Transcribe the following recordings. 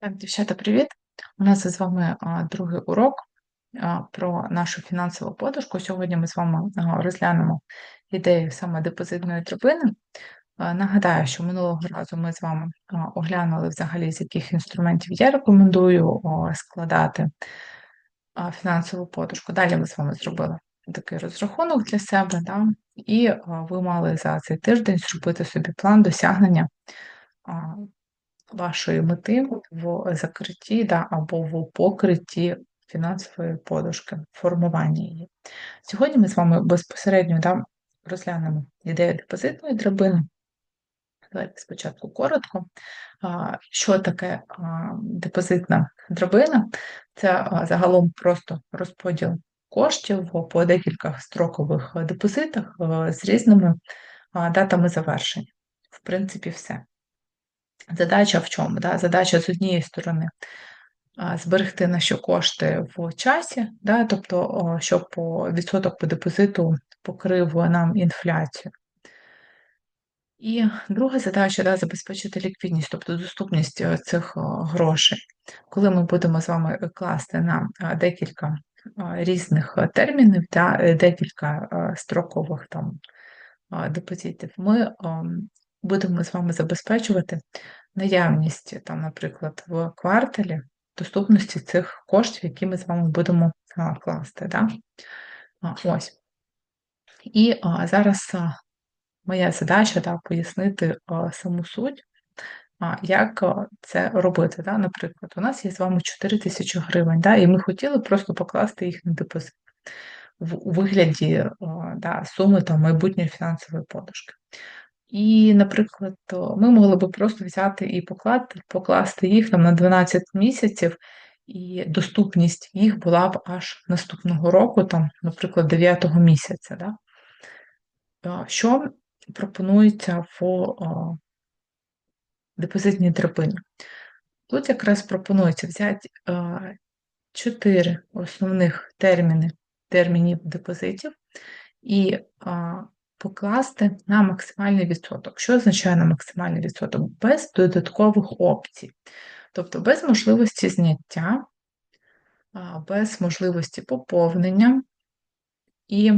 Так, дівчата, привіт! У нас з вами другий урок про нашу фінансову подушку. Сьогодні ми з вами розглянемо ідею саме депозитної драбини. А, Нагадаю, що минулого разу ми з вами оглянули взагалі, з яких інструментів я рекомендую складати фінансову подушку. Далі ми з вами зробили такий розрахунок для себе, да? і ви мали за цей тиждень зробити собі план досягнення. Вашої мети в закритті да, або в покритті фінансової подушки, формування її. Сьогодні ми з вами безпосередньо да, розглянемо ідею депозитної драбини. Давайте спочатку коротко. Що таке депозитна драбина? Це загалом просто розподіл коштів по декілька строкових депозитах з різними датами завершення. В принципі, все. Задача в чому? Да? Задача з однієї сторони зберегти наші кошти в часі, да? тобто, щоб відсоток по депозиту покрив нам інфляцію. І друга задача да, забезпечити ліквідність, тобто доступність е, цих грошей. Коли ми будемо з вами класти на декілька різних термінів, да, е, декілька строкових там депозитів, ми ем, будемо з вами забезпечувати наявність, там, наприклад, в кварталі доступності цих коштів, які ми з вами будемо класти. Да? Ось. І зараз моя задача да, пояснити саму суть, як це робити. Да? Наприклад, у нас є з вами 4 тисячі гривень, да? і ми хотіли просто покласти їх на депозит в вигляді да, суми там, майбутньої фінансової подушки. І, наприклад, ми могли би просто взяти і покласти, покласти їх там на 12 місяців, і доступність їх була б аж наступного року, там, наприклад, 9 місяця. Да? Що пропонується в депозитній драбині? Тут якраз пропонується взяти 4 основних терміни термінів депозитів і покласти на максимальний відсоток. Що означає на максимальний відсоток? Без додаткових опцій. Тобто без можливості зняття, без можливості поповнення і,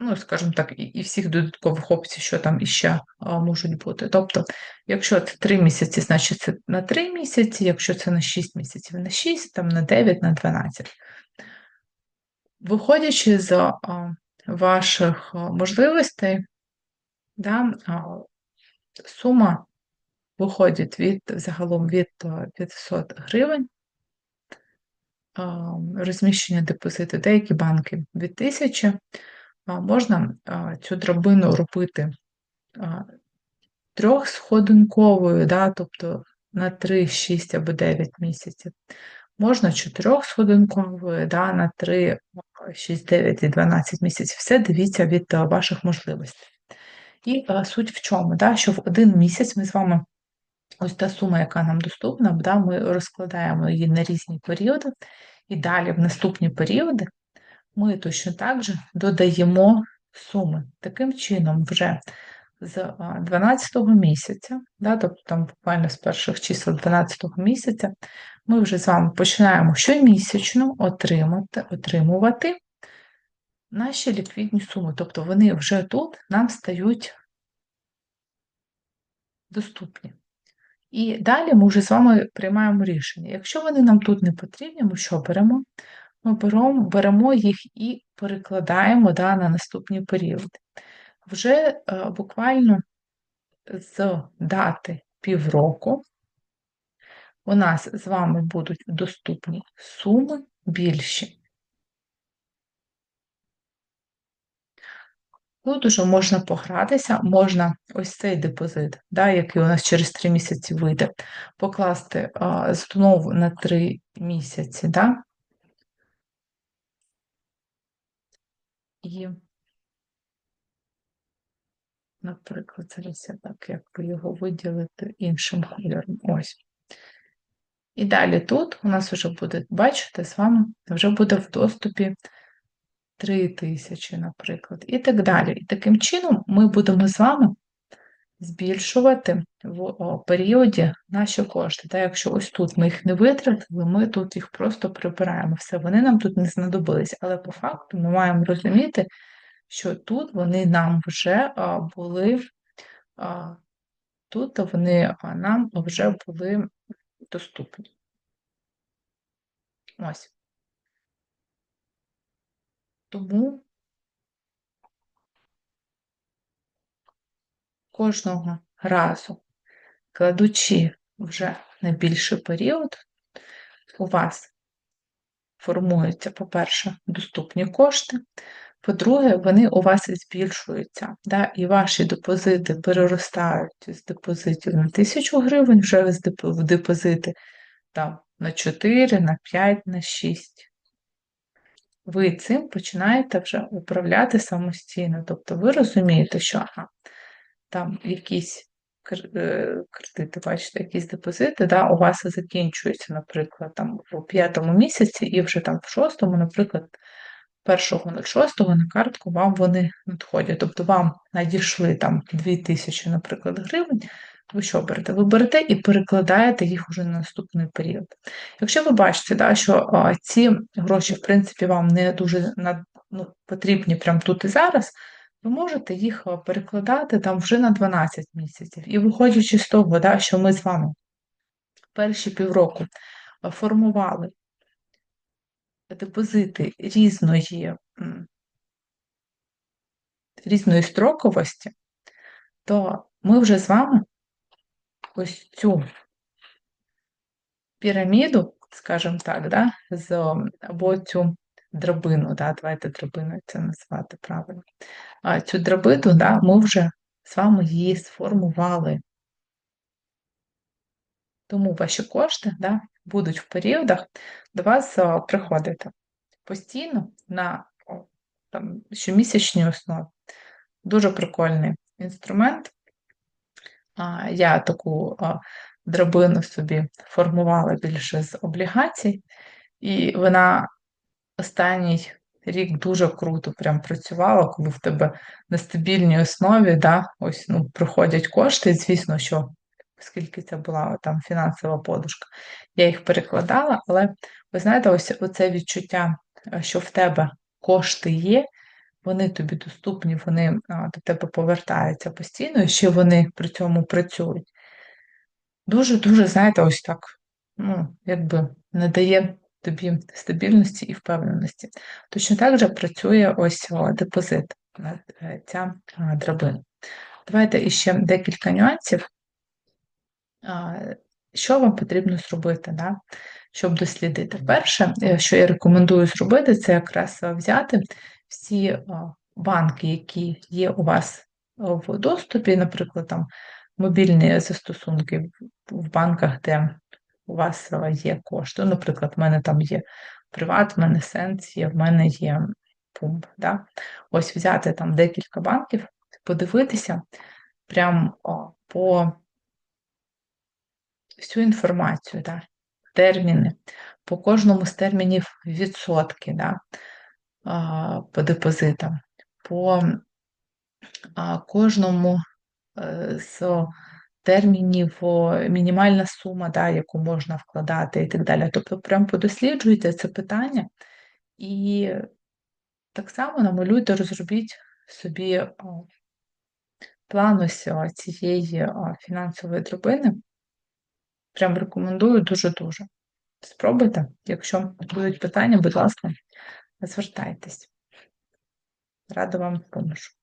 ну, скажімо так, і всіх додаткових опцій, що там іще можуть бути. Тобто, якщо це 3 місяці, значить це на 3 місяці, якщо це на 6 місяців, на 6, там на 9, на 12. Виходячи з ваших можливостей, да, сума виходить від загалом від 500 гривень, розміщення депозиту, деякі банки від 1000. Можна цю драбину робити трьохсходинковою, да, тобто на 3, 6 або 9 місяців. Можна чотирьохсходинковою, да, на 3, 6, 9 і 12 місяців. Все дивіться від е, ваших можливостей. І а, е, суть в чому? Да, Що в один місяць ми з вами, ось та сума, яка нам доступна, да, ми розкладаємо її на різні періоди, і далі в наступні періоди ми точно так же додаємо суми. Таким чином, вже з 12 місяця, да, тобто там буквально з перших чисел 12 місяця, ми вже з вами починаємо щомісячно отримати, отримувати наші ліквідні суми. Тобто вони вже тут нам стають доступні. І далі ми вже з вами приймаємо рішення. Якщо вони нам тут не потрібні, ми що беремо? Ми беремо їх і перекладаємо да, на наступні періоди. Вже е, буквально з дати півроку у нас з вами будуть доступні суми більші. Тут уже можна погратися, можна ось цей депозит, да, який у нас через 3 місяці вийде, покласти а, знову на 3 місяці, да? І, наприклад, зараз я так, як його виділити іншим кольором. Ось. І далі тут у нас вже буде, бачите, з вами вже буде в доступі 3000, наприклад, і так далі. І таким чином ми будемо з вами збільшувати в періоді наші кошти. Та якщо ось тут ми їх не витратили, ми тут їх просто прибираємо. Все, вони нам тут не знадобились. Але по факту ми маємо розуміти, що тут вони нам вже були, тут вони нам вже були доступні. Ось. Тому кожного разу, кладучи вже на більший період, у вас формуються, по-перше, доступні кошти, по-друге, вони у вас збільшуються, да, і ваші депозити переростають з депозитів на 1000 гривень, вже в депозити там, на 4, на 5, на 6 ви цим починаєте вже управляти самостійно. Тобто ви розумієте, що ага, там якісь е, кредити, бачите, якісь депозити, да, у вас закінчуються, наприклад, там у п'ятому місяці, і вже там в шостому, наприклад, 1.06 на картку вам вони надходять. Тобто вам надійшли там 2000, наприклад, гривень, ви що берете? Ви берете і перекладаєте їх уже на наступний період. Якщо ви бачите, да, що а, ці гроші, в принципі, вам не дуже ну, потрібні прямо тут і зараз, ви можете їх перекладати там вже на 12 місяців. І виходячи з того, да, що ми з вами перші півроку формували депозити різної, різної строковості, то ми вже з вами ось цю піраміду, скажімо так, да, з, або цю драбину, да, давайте драбиною це назвати правильно. А цю драбину, да, ми вже з вами її сформували. Тому ваші кошти да, будуть в періодах до вас приходити постійно на там, щомісячній основі. Дуже прикольний інструмент. Я таку драбину собі формувала більше з облігацій, і вона останній рік дуже круто прям працювала, коли в тебе на стабільній основі да, ось ну, приходять кошти, звісно, що оскільки це була там фінансова подушка, я їх перекладала, але ви знаєте, ось оце відчуття, що в тебе кошти є, вони тобі доступні, вони до тебе повертаються постійно, і ще вони при цьому працюють. Дуже-дуже, знаєте, ось так, ну, якби надає тобі стабільності і впевненості. Точно так же працює ось депозит, е, ця драбина. Давайте іще декілька нюансів. Що вам потрібно зробити, да, щоб дослідити? Перше, е, що я рекомендую зробити, це якраз взяти всі банки, які є у вас в доступі, наприклад, там мобільні застосунки в банках, де у вас є кошти. Наприклад, в мене там є Приват, в мене Сенс є, в мене є Пумп. Да? Ось взяти там декілька банків, подивитися прямо по всю інформацію, да? терміни, по кожному з термінів відсотки. Да? по депозитам, по кожному е, з термінів мінімальна сума, да, яку можна вкладати і так далі. Тобто, прям подосліджуйте це питання і так само намалюйте, розробіть собі план ось цієї фінансової драбини. Прям рекомендую дуже-дуже. Спробуйте, якщо будуть питання, будь ласка звертайтесь. Рада вам допоможу.